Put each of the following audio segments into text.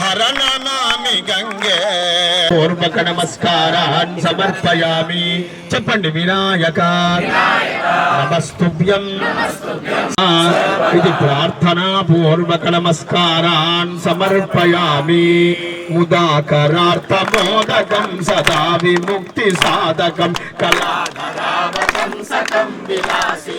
హరణనామి గంగే. హర పూర్వక నమస్కారాన్ సమర్పయామి. చెప్పండి వినాయక. నమస్తుభ్యం. ఇది ప్రార్థనా పూర్వక నమస్కారాన్ సమర్పయామి. ఉదాకరార్థమోదకం సదా విముక్తి సాధకం. కళాధరావకం సకం విలాసి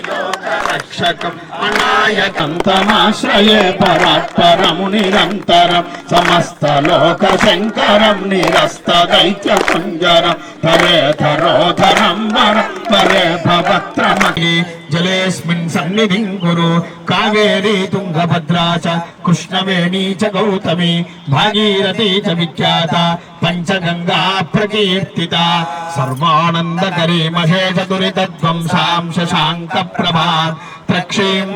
రక్షకం. అనాయకం తమాశ్రయే పరాత్పరము నిరంతరం సమస్త లోక శంకరం నిరస్త దైత్య కుంజరం. పరే ధరోధరం వరం పరే భవత్రమణి జలేస్మిన్ సన్నిధిం కురు కావేరీ తుంగభద్రా చ పంచగంగా ప్రకీర్తిత సర్వానందకరీ మహేష దురితధ్వంసాం శశాంక ప్రభా ప్రక్షీం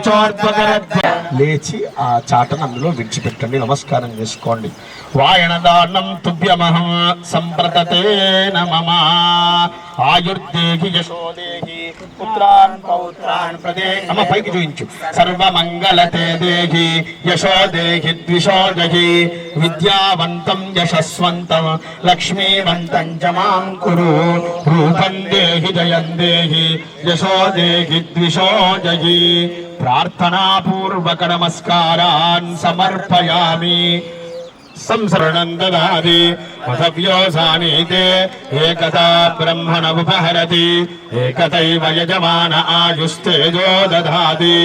లేచి ఆ చాటను అందులో విడిచిపెట్టండి నమస్కారం చేసుకోండి. వాయనదానం తుభ్యమహం సంప్రతతే నమమా ఆయుర్దేహి యశోదేహి పుత్రాన్ పౌత్రాన్ ప్రదే అమ్మ పైకి చూయించు. సర్వమంగళతే దేహి యశోదేహి ద్విషోదహి విద్యావంతం యశస్వంతం లక్ష్మీవంతం చ మాం కురు. రూపం దేహి జయం దేహి యశో దేహి ద్విషో ప్రార్థనాపూర్వక నమస్కారాన్ సమర్పయామి. సంసరణం దదాది మధవ్యోసానీతే ఏకదా బ్రహ్మణ ఉపహరతి ఏకతైవ యజమాన ఆయుస్తేజో దధాతి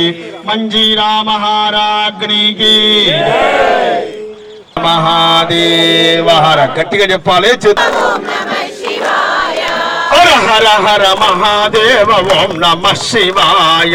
మంజీరా మహారాజ్ఞికి మహాదేవ హర గట్టిగా చెప్పాలి చేతు- హర హర హర మహాదేవ ఓం నమ శివాయ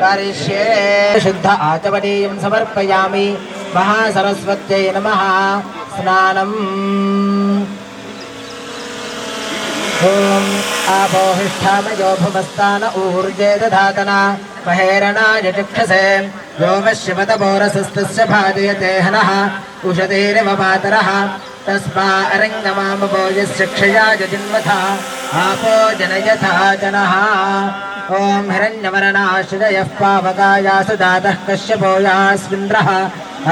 करिष्ये। शुद्ध आचमनीयं समर्पयामि महासरस्वत्यै नमः। स्नानम्। ॐ आपोहिष्ठामयो भुवस्तान ऊर्जे दधातना। महेरणाय चक्षसे। व्योमश्यमतपौरसस्तस्य भाजयते हनः उषतेरिव मातरः तस्मा अरङ्गमामपो यस्य क्षया आपो जनयथा जनः। ॐ हिरण्यमरणाश्रयः पावकाया सुदातः कश्यपो यास्मिन्द्रः।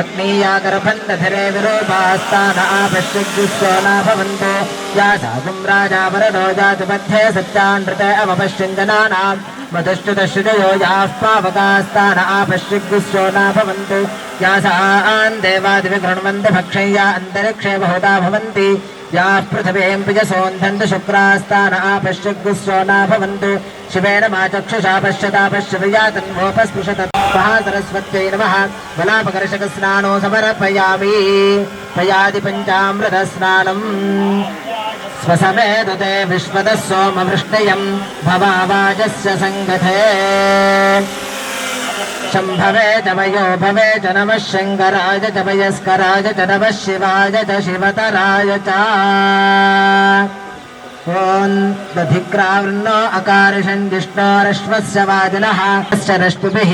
अग्नीयाकरपन्दधरे विरूपास्तान आपश्यग्स्वना भवन्तो या सागुं राजावरणो जातुमध्ये सत्यानृत अवपश्यञ्जनानाम् मधुश्चुतश्रुजयो याः पावकास्तान आपश्यग्युस्सो न भवन्तु या सान् देवादिविगृह्णवन्ति भक्षय्या अन्तरिक्षे बहुधा भवन्ति याः पृथिवीं पिजसोऽन्धन्तु शुक्रास्तान आपश्यग्युस्सो न भवन्तु शिवेन मा चक्षुषा पश्यता पश्यतया तन्वोपस्पृशत महासरस्वत्यै नमः बलापकर्षकस्नानो समर्पयामि त्वयादि पञ्चामृतस्नानम् स्वसमेतुते विश्वतः सोमवृष्टयम् भवावाजस्य सङ्गथे शम्भवे च वयो भवे च नमः शङ्कराय च वयस्कराय च नमः शिवाय च शिवतराय च ॐ दधिग्रावृन्नो अकारिषन् विष्णोरश्वस्य वाजिनः तस्य रश्मिभिः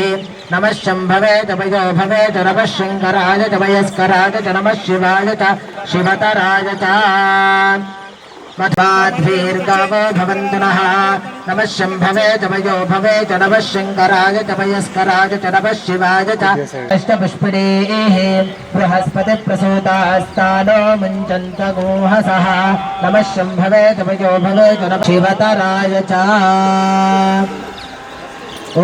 नमः शम्भवे च वयो भवे च नमः शङ्कराय च वयस्कराय च नमः शिवाय च शिवतराय च मध्वाद्भिर्गावो नमः शम्भवे वयो भवे च नमः शङ्कराय च वयस्कराय च नमः शिवाय च। बृहस्पतिप्रसूतास्तानो मुञ्चन्त गोहसः नमः शम्भवे वयो भवे च नमः शिवतराय च। ॐ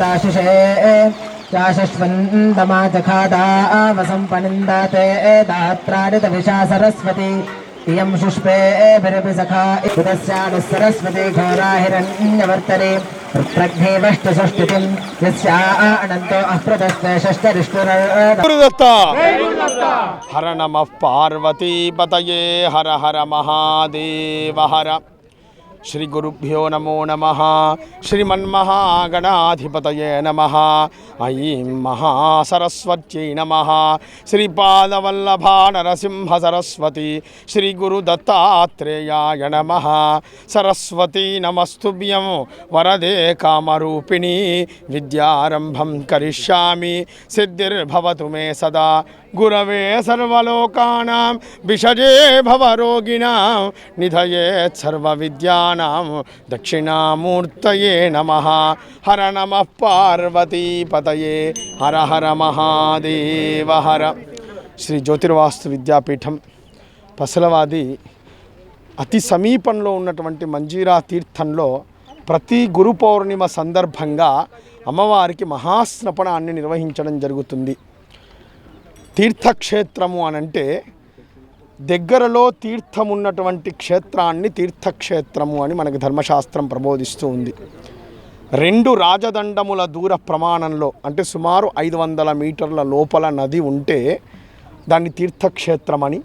दाशिषे चाशस्वन्दमाजखादावसम्पनिन्दते दात्राणितविषा सरस्वती इयं शुष्पे बिरपि सखा इदस्यानुः सरस्वती घोराहिरण्यवर्तने प्रज्ञेवष्टसृष्टितिं यस्या अनन्तो अहृतस्ते षष्टरिष्णुरदत्ता हर नमः पार्वतीपतये हर हर महादेव हर హర శ్రీ గురుభ్యో నమో నమ శ్రీమన్మహాగణాధిపతయే నమ ఐం మహాసరస్వత్యై నమ శ్రీపాదవల్లభా నరసింహ సరస్వతి శ్రీ గురు దత్తాత్రేయాయ నమ సరస్వతీ నమస్తుభ్యం వరదే కామరూపిణి విద్యారంభం కరిష్యామి సిద్ధిర్భవతు మే సదా గురవే దక్షిణామూర్తయే నమ. హర నమ పార్వతీపతయే హర హర మహాదేవ హర. శ్రీ జ్యోతిర్వాస్తు విద్యాపీఠం పసలవాది అతి సమీపంలో ఉన్నటువంటి మంజీరా తీర్థంలో ప్రతి గురు పౌర్ణిమ సందర్భంగా అమ్మవారికి మహాస్నపనాన్ని నిర్వహించడం జరుగుతుంది. తీర్థక్షేత్రము అనంటే దగ్గరలో తీర్థం ఉన్నటువంటి క్షేత్రాన్ని తీర్థక్షేత్రము అని మనకి ధర్మశాస్త్రం ప్రబోధిస్తూ ఉంది. రెండు రాజదండముల దూర ప్రమాణంలో అంటే సుమారు ఐదు వందల మీటర్ల లోపల నది ఉంటే దాన్ని తీర్థక్షేత్రం అని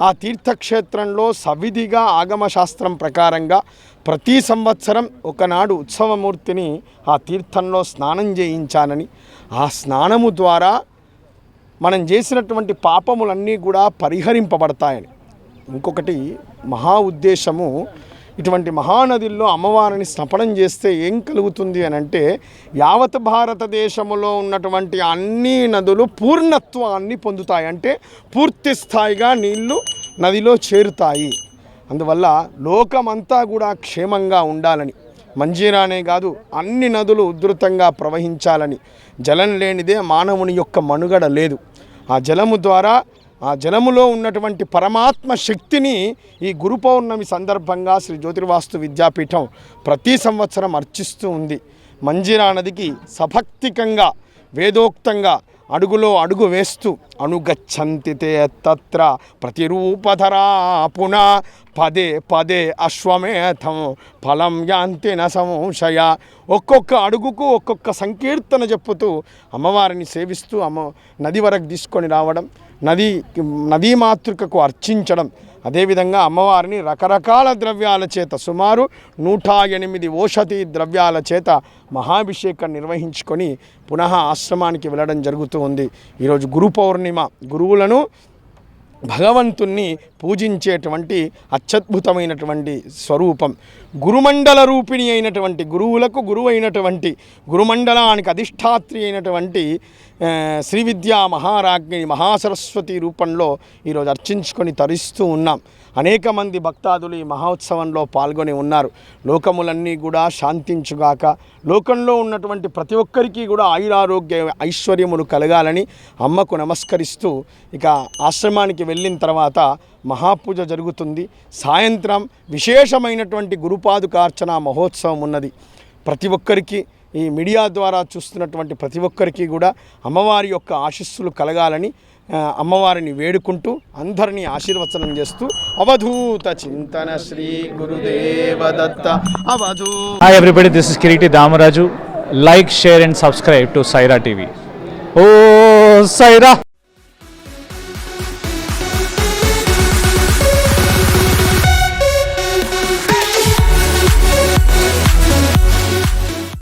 ఆ తీర్థక్షేత్రంలో సవిధిగా ఆగమశాస్త్రం ప్రకారంగా ప్రతి సంవత్సరం ఒకనాడు ఉత్సవమూర్తిని ఆ తీర్థంలో స్నానం చేయించానని. ఆ స్నానము ద్వారా మనం చేసినటువంటి పాపములన్నీ కూడా పరిహరింపబడతాయని. ఇంకొకటి మహా ఉద్దేశము ఇటువంటి మహానదుల్లో అమ్మవారిని స్నపనం చేస్తే ఏం కలుగుతుంది అని అంటే యావత్ భారతదేశములో ఉన్నటువంటి అన్ని నదులు పూర్ణత్వాన్ని పొందుతాయి. అంటే పూర్తి స్థాయిగా నీళ్ళు నదిలో చేరుతాయి. అందువల్ల లోకమంతా కూడా క్షేమంగా ఉండాలని. మంజీరానే కాదు అన్ని నదులు ఉధృతంగా ప్రవహించాలని. జలం లేనిదే మానవుని యొక్క మనుగడ లేదు. ఆ జలము ద్వారా ఆ జలములో ఉన్నటువంటి పరమాత్మ శక్తిని ఈ గురు పౌర్ణమి సందర్భంగా శ్రీ జ్యోతిర్వాస్తు విద్యాపీఠం ప్రతి సంవత్సరం అర్చిస్తూ ఉంది. మంజీరా నదికి సభక్తికంగా వేదోక్తంగా అడుగులో అడుగు వేస్తూ అనుగచ్చంతితే తత్ర ప్రతిరూపధరా పున పదే పదే అశ్వమేధం ఫలం యాంతి న సంశయ. ఒక్కొక్క అడుగుకు ఒక్కొక్క సంకీర్తన చెప్పుతూ అమ్మవారిని సేవిస్తూ అమ్మ నది వరకు తీసుకొని రావడం నది నదీ మాతృకకు అర్చించడం అదేవిధంగా అమ్మవారిని రకరకాల ద్రవ్యాల చేత సుమారు నూట ఎనిమిది ఓషధి ద్రవ్యాల చేత మహాభిషేకం నిర్వహించుకొని పునః ఆశ్రమానికి వెళ్ళడం జరుగుతూ ఉంది. ఈరోజు గురు పౌర్ణిమ. గురువులను భగవంతుణ్ణి పూజించేటువంటి అత్యద్భుతమైనటువంటి స్వరూపం. గురుమండల రూపిణి అయినటువంటి గురువులకు గురువు అయినటువంటి గురుమండలానికి అధిష్టాత్రి అయినటువంటి శ్రీ విద్యా మహారాజ్ఞి మహాసరస్వతి రూపంలో ఈరోజు అర్చించుకొని తరిస్తూ ఉన్నాం. అనేక మంది భక్తాదులు ఈ మహోత్సవంలో పాల్గొని ఉన్నారు. లోకములన్నీ కూడా శాంతించుగాక లోకంలో ఉన్నటువంటి ప్రతి ఒక్కరికి కూడా ఆయురారోగ్య ఐశ్వర్యములు కలగాలని అమ్మకు నమస్కరిస్తూ ఇక ఆశ్రమానికి వెళ్ళిన తర్వాత మహాపూజ జరుగుతుంది. సాయంత్రం విశేషమైనటువంటి గురుపాదుకార్చన మహోత్సవం ఉన్నది. ప్రతి ఒక్కరికి ఈ మీడియా ద్వారా చూస్తున్నటువంటి ప్రతి ఒక్కరికి కూడా అమ్మవారి యొక్క ఆశస్సులు కలగాలని అమ్మవారిని వేడుకుంటూ అందరినీ ఆశీర్వచనం చేస్తూ అవధూత చింతన Shri Gurudeva Gurudevadatta అవధూ everybody this is Kireeti Damaraju like share and subscribe to Saira TV oh Sye Raa